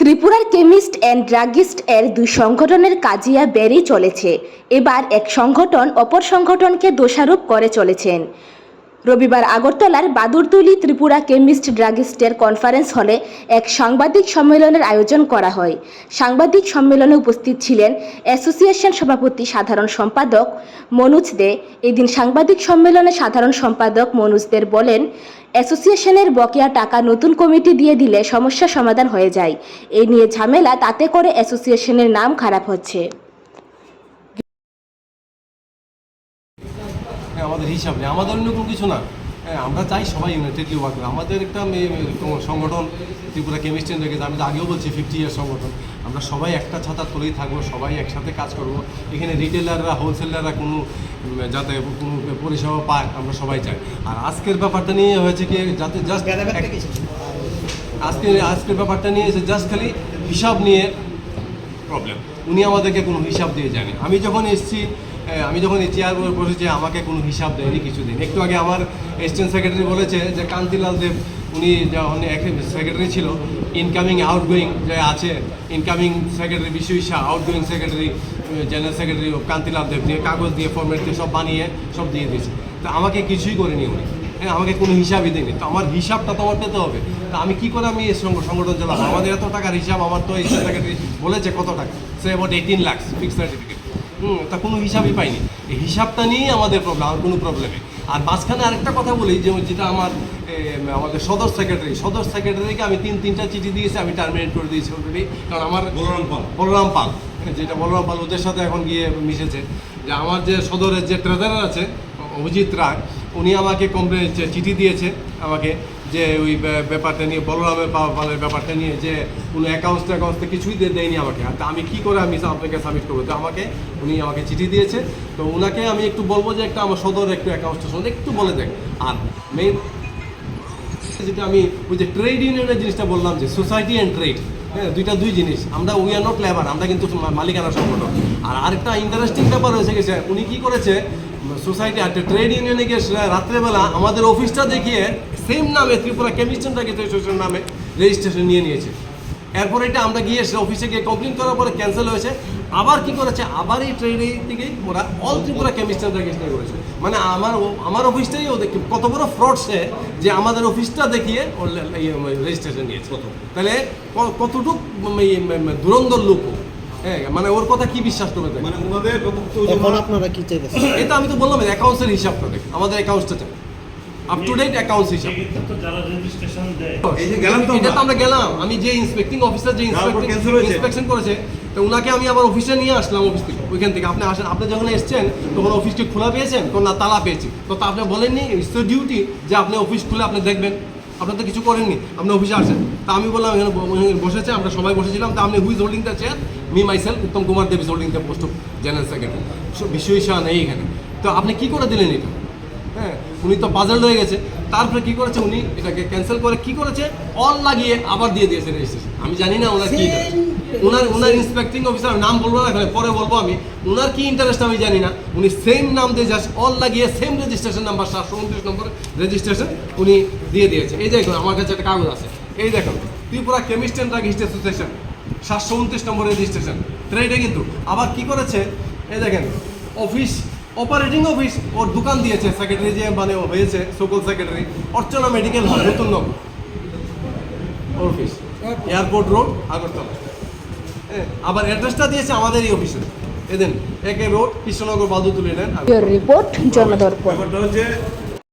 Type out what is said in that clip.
ত্রিপুরার chemist and druggist এর দুই সংগঠনের কাজিয়া বেড়েই চলেছে। এবার এক সংগঠন অপর সংগঠনকে দোষারোপ করে চলেছেন। রবিবার আগরতলার বাদুরতুলি ত্রিপুরা কেমিস্ট ড্রাগিস্টের কনফারেন্স হলে এক সাংবাদিক সম্মেলনের আয়োজন করা হয়। সাংবাদিক সম্মেলনে উপস্থিত ছিলেন অ্যাসোসিয়েশন সভাপতি সাধারণ সম্পাদক মনোজ দে। এদিন সাংবাদিক সম্মেলনে সাধারণ সম্পাদক মনোজ দের বলেন, অ্যাসোসিয়েশনের বকেয়া টাকা নতুন কমিটি দিয়ে দিলে সমস্যা সমাধান হয়ে যায়। এই নিয়ে ঝামেলা তাতে করে অ্যাসোসিয়েশনের নাম খারাপ হচ্ছে। হিসাব নেই। আমাদের অন্য কোনো কিছু না। হ্যাঁ আমরা চাই সবাই ইউনাইটেডলি ওয়ার্ক করে আমাদের একটা সংগঠন ত্রিপুরা কেমিস্ট্রি রেখেছে আমি তো আগেও বলছি ফিফটি ইয়ার সংগঠন। আমরা সবাই একটা ছাতা তুলেই থাকব সবাই একসাথে কাজ করব। এখানে রিটেলাররা হোলসেলাররা কোনো যাতে কোনো পরিষেবা পায় আমরা সবাই চাই। আর আজকের ব্যাপারটা নিয়ে হয়েছে কি যাতে জাস্ট আজকে আজকের ব্যাপারটা নিয়ে এসে জাস্ট খালি হিসাব নিয়ে প্রবলেম উনি আমাদেরকে কোনো হিসাব দিয়ে জানে আমি যখন এসেছি আমি যখন চেয়ার বসেছি আমাকে কোনো হিসাব দেয়নি, কিছু দিন একটু আগে আমার অ্যাসিস্ট্যান্ট সেক্রেটারি বলেছে যে কান্তিলাল দেব, উনি যখন সেক্রেটারি ছিল ইনকামিং আউটগোয়িং যে আছে incoming secretary Biswa Shah outgoing secretary general secretary Kantilal Deb দিয়ে কাগজ দিয়ে ফর্মেট দিয়ে সব বানিয়ে, সব দিয়ে দিয়েছে। তো আমাকে কিছুই করেনি উনি। হ্যাঁ আমাকে কোনো হিসাবই দেয়নি। তো আমার হিসাবটা তো আমার পেতে হবে। তা আমি কি করে আমি এই সংগঠন চালাবো? আমাদের এত টাকার হিসাব, আমার তো এই সেক্রেটারি বলেছে কত টাকা? সে about eighteen lakhs fix certificate তা কোনো হিসাবই পাইনি। এই হিসাবটা নিয়েই আমাদের প্রবলেম আর কোনো প্রবলেমে আর মাঝখানে আরেকটা কথা বলি যে যেটা আমার আমাদের সদর সেক্রেটারি সদর সেক্রেটারিকে আমি তিন তিনটা চিঠি দিয়েছি আমি টার্মিনেট করে দিয়েছি অলরেডি কারণ আমার বলরাম পাল। বলরাম পাল। যেটা বলরাম পাল ওদের সাথে এখন গিয়ে মিশেছে। যে আমার যে সদরের যে ট্রেজারার আছে অভিজিৎ রায় উনি আমাকে কমপ্লেন চিঠি দিয়েছে আমাকে। যে ওই ব্যাপারটা নিয়ে, বলরামের পা- পালের ব্যাপারটা নিয়ে যে কোনো অ্যাকাউন্টস ট্যাকাউন্টস কিছুই দিয়ে দেয়নি আমাকে। আর আমি কী করে আমি আপনাকে সাবমিট করব? তো আমাকে, উনি আমাকে চিঠি দিয়েছে। তো ওনাকে আমি একটু বলব যে একটা আমার সদর একটু অ্যাকাউন্টসটা সম্বন্ধে একটু বলে দেখ আর মেইন যেটা আমি ওই যে ট্রেড ইউনিয়নের জিনিসটা বললাম যে সোসাইটি অ্যান্ড ট্রেড হ্যাঁ দুইটা দুই জিনিস। আমরা উই আর নট লেবার আমরা কিন্তু মালিকানা সংগঠন আর আরেকটা ইন্টারেস্টিং ব্যাপার হয়েছে গেছে, উনি কি করেছে সোসাইটি আর ট্রেড ইউনিয়নে গিয়ে রাত্রেবেলা আমাদের অফিসটা দেখিয়ে সেম নামে ত্রিপুরা কেমিস্ট্রেন অ্যাসোসিয়েশন নামে রেজিস্ট্রেশন নিয়ে নিয়েছে। এরপর এটা আমরা গিয়ে সে অফিসে গিয়ে কমপ্লেন করার পরে ক্যান্সেল হয়েছে। আবার কি করেছে? আবার এই ট্রেড থেকে ওরা অল ত্রিপুরা কেমিস্ট্রেন রেজিস্ট্রেশন করেছে। মানে আমার আমার অফিসটাই ও দেখি কত বড় ফ্রড সে যে আমাদের অফিসটা দেখিয়ে ওর রেজিস্ট্রেশন নিয়েছে কত। তাহলে কতটুক দুরন্দর লোক। হ্যাঁ মানে ওর কথা কি বিশ্বাস করবে মানে ওনাদের এখন আপনারা কি চাইতেছেন? এটা আমি তো বললাম অ্যাকাউন্টসের হিসাবটা দেখ আমাদের অ্যাকাউন্টসটা চাই। আপ টু ডেট অ্যাকাউন্টস হিসাব এটা তো আমরা। আমরা গেলাম। আমি যে ইন্সপেক্টিং অফিসার যে ইন্সপেকশন করেছে তো ওনাকে আমি আবার অফিসে নিয়ে আসলাম অফিস থেকে। ওইখান থেকে। আপনি আসেন আপনি যখন এসেছেন তখন অফিসটি খোলা পেয়েছেন? কোন না তালা পেয়েছি। তো তা আপনি বলেননি ইটস তো ডিউটি যে আপনি অফিস খুলে আপনি দেখবেন। আপনি তো কিছু করেননি আপনি অফিসে আসেন। তা আমি বললাম এখানে বসেছে আমরা সবাই বসেছিলাম। তা আপনি who's holding the chair me myself Uttam Kumar Deb is holding the post of general secretary Biswa নেই এখানে। তো আপনি কি করে দিলেন এটা? উনি তো পাজল হয়ে গেছে। তারপরে কি করেছে উনি? এটাকে ক্যান্সেল করে কি করেছে? অল লাগিয়ে আবার দিয়ে দিয়েছে রেজিস্ট্রেশন আমি জানি না ওনার কি। ওনার ওনার ইন্সপেক্টিং অফিসার নাম বলব না এখানে পরে বলব আমি। ওনার কি ইন্টারেস্ট আমি জানি না। উনি সেম নাম দিয়ে জাস্ট অল লাগিয়ে সেম রেজিস্ট্রেশন নাম্বার সাতশো উনত্রিশ নম্বর রেজিস্ট্রেশন উনি দিয়ে দিয়েছে। এই দেখুন আমার কাছে একটা কাগজ আছে। এই দেখুন Tripura chemist and drug association সাতশো উনত্রিশ নম্বর রেজিস্ট্রেশন ট্রেডে কিন্তু। আবার কি করেছে? এই দেখেন অফিস অপারেটিং অফিস ওর দোকান দিয়েছে সেক্রেটারি যে মানে ও হয়েছে সকল secretary Archana medical hall Natun Nagar office airport road Agartala. হ্যাঁ, আবার অ্যাড্রেসটা দিয়েছে আমাদের এই অফিসে এদিন একে রোড কৃষ্ণনগর বাদুতুলি নেন রিপোর্ট জনদর্পণ। ব্যাপারটা হচ্ছে